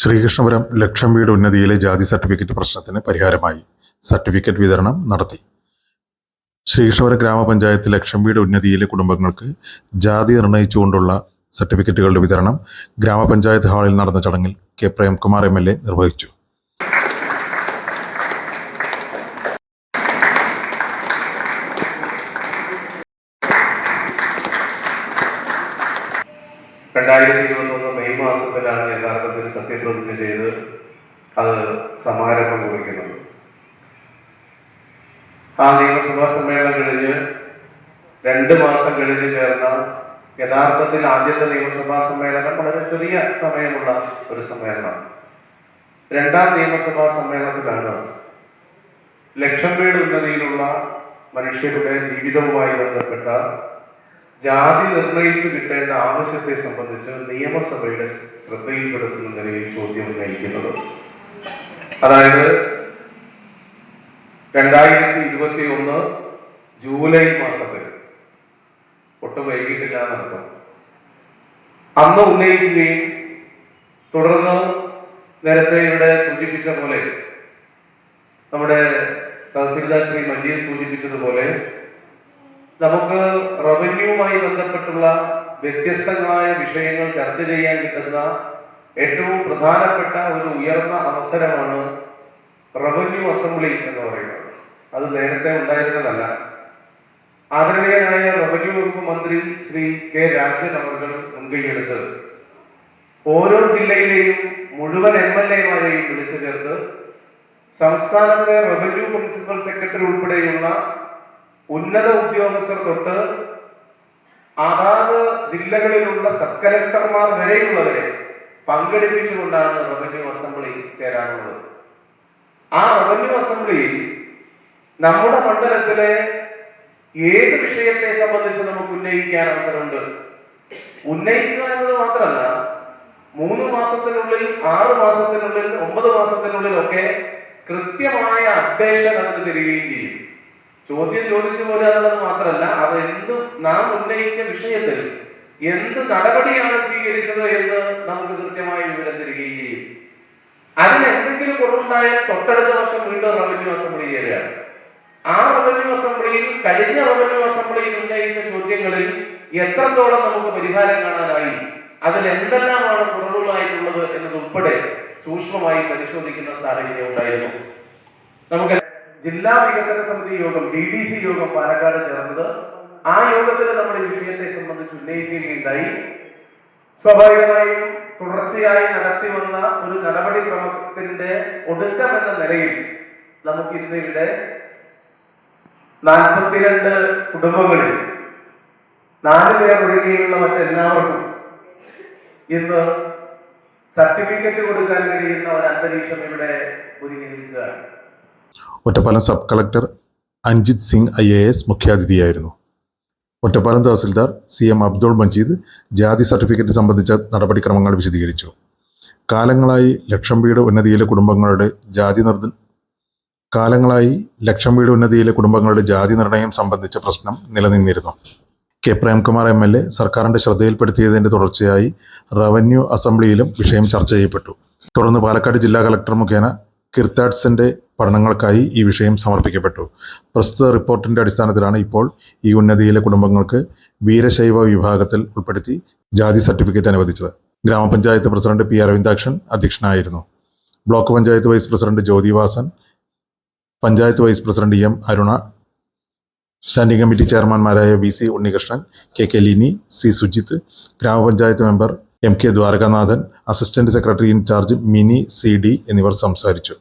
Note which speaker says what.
Speaker 1: ശ്രീകൃഷ്ണപുരം ലക്ഷം വീട് ഉന്നതിയിലെ ജാതി സർട്ടിഫിക്കറ്റ് പ്രശ്നത്തിന് പരിഹാരമായി സർട്ടിഫിക്കറ്റ് വിതരണം നടത്തി. ശ്രീകൃഷ്ണപുരം ഗ്രാമപഞ്ചായത്ത് ലക്ഷം വീട് ഉന്നതിയിലെ കുടുംബങ്ങൾക്ക് ജാതി നിർണയിച്ചുകൊണ്ടുള്ള സർട്ടിഫിക്കറ്റുകളുടെ വിതരണം ഗ്രാമപഞ്ചായത്ത് ഹാളിൽ നടന്ന ചടങ്ങിൽ K Premkumar M L A നിർവഹിച്ചു.
Speaker 2: രണ്ടായിരത്തി ഇരുപത്തൊന്ന് മെയ് മാസത്തിലാണ് യഥാർത്ഥത്തിൽ സത്യപ്രതിജ്ഞ ചെയ്ത് അത് സമാരംഭം കുറിക്കുന്നത്. ആ നിയമസഭാ സമ്മേളനം കഴിഞ്ഞ് രണ്ട് മാസം കഴിഞ്ഞ് ചേർന്ന യഥാർത്ഥത്തിൽ ആദ്യത്തെ നിയമസഭാ സമ്മേളനം വളരെ ചെറിയ സമയമുള്ള ഒരു സമ്മേളനമാണ്. രണ്ടാം നിയമസഭാ സമ്മേളനത്തിലാണ് ലക്ഷം വീട് ഉന്നതിയിലുള്ള മനുഷ്യരുടെ ജീവിതവുമായി ബന്ധപ്പെട്ട ജാതി നിർണയിച്ചു കിട്ടേണ്ട ആവശ്യത്തെ സംബന്ധിച്ച് നിയമസഭയുടെ ശ്രദ്ധയിൽപ്പെടുത്തുന്ന നിലയിൽ ചോദ്യം ഉന്നയിക്കുന്നത്. അതായത് രണ്ടായിരത്തി ഇരുപത്തി ഒന്ന് ജൂലൈ മാസത്തിൽ ഒട്ടും വൈകിട്ടില്ല എന്നർത്ഥം അന്ന് ഉന്നയിക്കുകയും തുടർന്ന് നേരത്തെ ഇവിടെ സൂചിപ്പിച്ച പോലെ നമ്മുടെ തഹസിൽദാർ ശ്രീ മജീദ് സൂചിപ്പിച്ചതുപോലെ നമുക്ക് റവന്യൂവുമായി ബന്ധപ്പെട്ടുള്ള വ്യത്യസ്തങ്ങളായ വിഷയങ്ങൾ ചർച്ച ചെയ്യാൻ കിട്ടുന്ന ഏറ്റവും പ്രധാനപ്പെട്ട ഒരു ഉയർന്ന അവസരമാണ് റവന്യൂ അസംബ്ലി എന്ന് പറയുന്നത്. അത് നേരത്തെ ഉണ്ടായിരുന്നതല്ല. ആദരണീയനായ റവന്യൂ വകുപ്പ് മന്ത്രി ശ്രീ കെ രാജൻ അവർ മുൻകൈയെടുത്ത് ഓരോ ജില്ലയിലെയും മുഴുവൻ എം എൽ എമാരെയും വിളിച്ചു ചേർത്ത് സംസ്ഥാനത്തെ റവന്യൂ പ്രിൻസിപ്പൽ സെക്രട്ടറി ഉൾപ്പെടെയുള്ള ഉന്നത ഉദ്യോഗസ്ഥർ തൊട്ട് അതാത് ജില്ലകളിലുള്ള സബ് കലക്ടർമാർ വരെയുള്ളവരെ പങ്കെടുപ്പിച്ചുകൊണ്ടാണ് റവന്യൂ അസംബ്ലി ചേരാനുള്ളത് ആ റവന്യൂ അസംബ്ലിയിൽ നമ്മുടെ മണ്ഡലത്തിലെ ഏത് വിഷയത്തെ സംബന്ധിച്ച് നമുക്ക് ഉന്നയിക്കാൻ അവസരമുണ്ട്? ഉന്നയിക്കുക എന്നത് മാത്രമല്ല മൂന്ന് മാസത്തിനുള്ളിൽ ആറ് മാസത്തിനുള്ളിൽ ഒമ്പത് മാസത്തിനുള്ളിൽ ഒക്കെ കൃത്യമായ അപ്ഡേഷൻ അതിന് തരികയും ചെയ്യും. ചോദ്യം ചോദിച്ചു പോരാന്നുള്ളത് മാത്രമല്ല അത് എന്ത് നാം ഉന്നയിച്ച വിഷയത്തിൽ എന്ത് നടപടിയാണ് സ്വീകരിച്ചത് എന്ന് നമുക്ക് കൃത്യമായ വിവരം തരികയും ചെയ്യും. അതിന് എന്തെങ്കിലും കുറവുണ്ടായാൽ തൊട്ടടുത്ത വർഷം വീണ്ടും റവന്യൂ അസംബ്ലി ചേരുകയാണ്. ആ റവന്യൂ അസംബ്ലിയിൽ കഴിഞ്ഞ റവന്യൂ അസംബ്ലിയിൽ ഉന്നയിച്ച ചോദ്യങ്ങളിൽ എത്രത്തോളം നമുക്ക് പരിഹാരം കാണാനായി അതിൽ എന്തെല്ലാമാണ് കുറവുകളായിട്ടുള്ളത് എന്നതുൾപ്പെടെ സൂക്ഷ്മമായി പരിശോധിക്കുന്ന സാഹചര്യം ഉണ്ടായിരുന്നു. നമുക്ക് ജില്ലാ വികസന സമിതി യോഗം ഡി ഡി സി യോഗം പാലക്കാട് ചേർന്നത്. ആ യോഗത്തിൽ നമ്മൾ ഈ വിഷയത്തെ സംബന്ധിച്ച് ഉന്നയിക്കുകയുണ്ടായി. സ്വാഭാവികമായും തുടർച്ചയായി നടത്തി വന്ന ഒരു നടപടിക്രമത്തിന്റെ ഒടുക്കം എന്ന നിലയിൽ നമുക്ക് ഇന്ന് ഇവിടെ നാൽപ്പത്തിരണ്ട് കുടുംബങ്ങളിൽ നാല് പേർ ഒഴികെയുള്ള മറ്റെല്ലാവർക്കും ഇന്ന് സർട്ടിഫിക്കറ്റ് കൊടുക്കാൻ കഴിയുന്ന ഒരു അന്തരീക്ഷം ഇവിടെ ഒരുങ്ങിയിരിക്കുകയാണ്.
Speaker 1: Ottapalam sub collector Anjith Singh I A S മുഖ്യാതിഥിയായിരുന്നു. Ottapalam tahsildar C M Abdul Majeed ജാതി സർട്ടിഫിക്കറ്റ് സംബന്ധിച്ച നടപടിക്രമങ്ങൾ വിശദീകരിച്ചു. കാലങ്ങളായി ലക്ഷം വീട് ഉന്നതിയിലെ കുടുംബങ്ങളുടെ ജാതി നിർദ്ദ കാലങ്ങളായി ലക്ഷം വീട് ഉന്നതിയിലെ കുടുംബങ്ങളുടെ ജാതി നിർണയം സംബന്ധിച്ച പ്രശ്നം നിലനിന്നിരുന്നു. K Premkumar M L A സർക്കാരിന്റെ ശ്രദ്ധയിൽപ്പെടുത്തിയതിന്റെ തുടർച്ചയായി റവന്യൂ അസംബ്ലിയിലും വിഷയം ചർച്ച ചെയ്യപ്പെട്ടു. തുടർന്ന് പാലക്കാട് ജില്ലാ കളക്ടർ മുഖേന കിർത്താഡ്സിന്റെ പഠനങ്ങൾക്കായി ഈ വിഷയം സമർപ്പിക്കപ്പെട്ടു. പ്രസ്തുത റിപ്പോർട്ടിന്റെ അടിസ്ഥാനത്തിലാണ് ഇപ്പോൾ ഈ ഉന്നതിയിലെ കുടുംബങ്ങൾക്ക് വീരശൈവ വിഭാഗത്തിൽ ഉൾപ്പെടുത്തി ജാതി സർട്ടിഫിക്കറ്റ് അനുവദിച്ചത്. ഗ്രാമപഞ്ചായത്ത് പ്രസിഡന്റ് പി അരവിന്ദാക്ഷൻ അധ്യക്ഷനായിരുന്നു. Block panchayat vice president Jyothivasan panchayat vice president M Aruna standing committee ചെയർമാൻമാരായ V C Unnikrishnan K K Lini C Sujith ഗ്രാമപഞ്ചായത്ത് member M K Dwarakanathan assistant secretary in-charge Mini C D എന്നിവർ സംസാരിച്ചു.